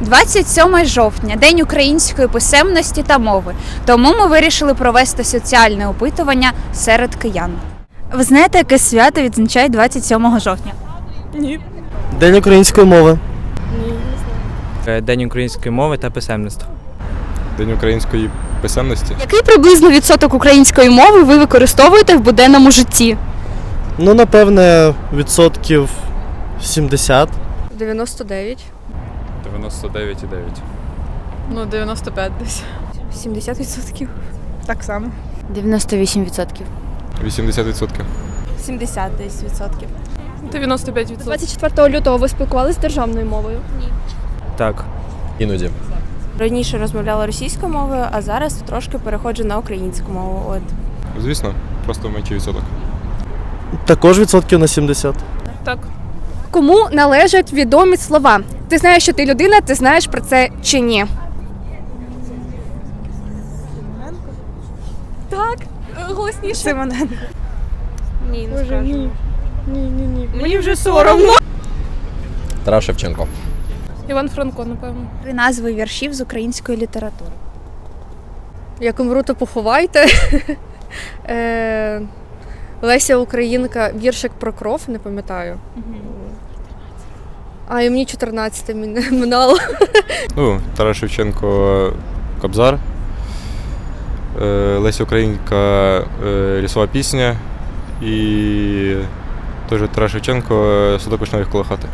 27 жовтня день української писемності та мови. Тому ми вирішили провести соціальне опитування серед киян. Ви знаєте, яке свято відзначають 27 жовтня? День української мови. Е, День української мови та писемництва. День української писемності. Який приблизно відсоток української мови ви використовуєте в буденному житті? Ну, напевне, відсотків 70. 99. 99,9. Ну, 95 десь. 70%. Так само. 98%. 80%. 70 десь відсотків. 95 24 лютого ви спілкувалися державною мовою? Ні. Так. Іноді. Раніше розмовляла російською мовою, а зараз трошки переходжу на українську мову. От. Звісно, просто менший відсоток. Також відсотків на 70. Так. Кому належать відомі слова? Ти знаєш, що ти людина, ти знаєш про це чи ні? Так, голосніше. Симоненко. Ні, не скажу. Ні. Ні, ні, ні. Мені вже соромно. Тарас Шевченко. Іван Франко, напевно. Три назви віршів з української літератури. Як умру, то поховайте. Е, Леся Українка, віршик про кров, не пам'ятаю. А і мені 14 мін- минало. Ну, Тарас Шевченко Кобзар. Е, Леся Українка е, лісова пісня. І теж Тарас Шевченко Садок коло хати.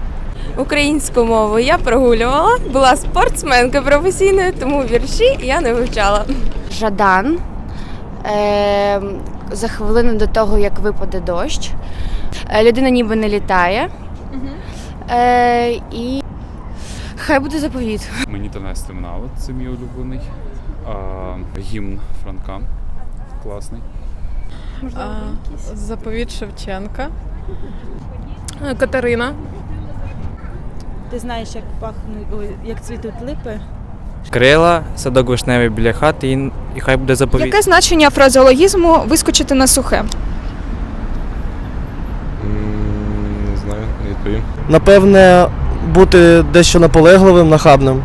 Українську мову я прогулювала, була спортсменкою професійною, тому вірші я не вивчала. Жадан. Е, за хвилину до того, як випаде дощ. Е, людина ніби не літає. Е, і хай буде заповіт. Мені 13 минало, це мій улюблений. А, гімн Франка. Класний. Заповіт Шевченка. Е, Катерина. Ти знаєш, як пахнуть, як цвітуть липи? Крила, садок вишневий біля хати і, і хай буде заповіт. Яке значення фразеологізму вискочити на сухе? М, Не відповім. Напевне, бути дещо наполегливим, нахабним.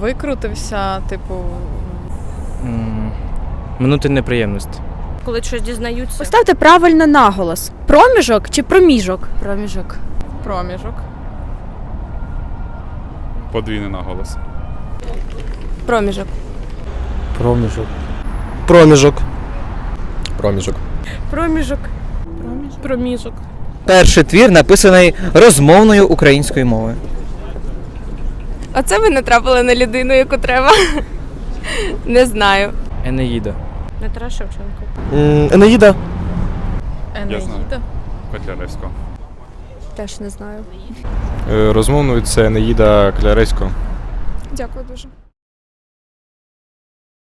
Викрутився, типу. М, Минути неприємності. Коли щось дізнаються. Поставте правильно наголос. Проміжок чи проміжок? Проміжок. Проміжок. Подвійний наголос. Проміжок. Проміжок. Проміжок. Проміжок. Проміжок. Проміжок. Перший твір написаний розмовною українською мовою. А це ви натрапили на людину, яку треба. Не знаю. Енеїда. Не Тарас Шевченко. Енеїда. Енеїда. Котляревського. Теж не знаю. Е, Розмовною це Неїда Клярецького. Дякую дуже.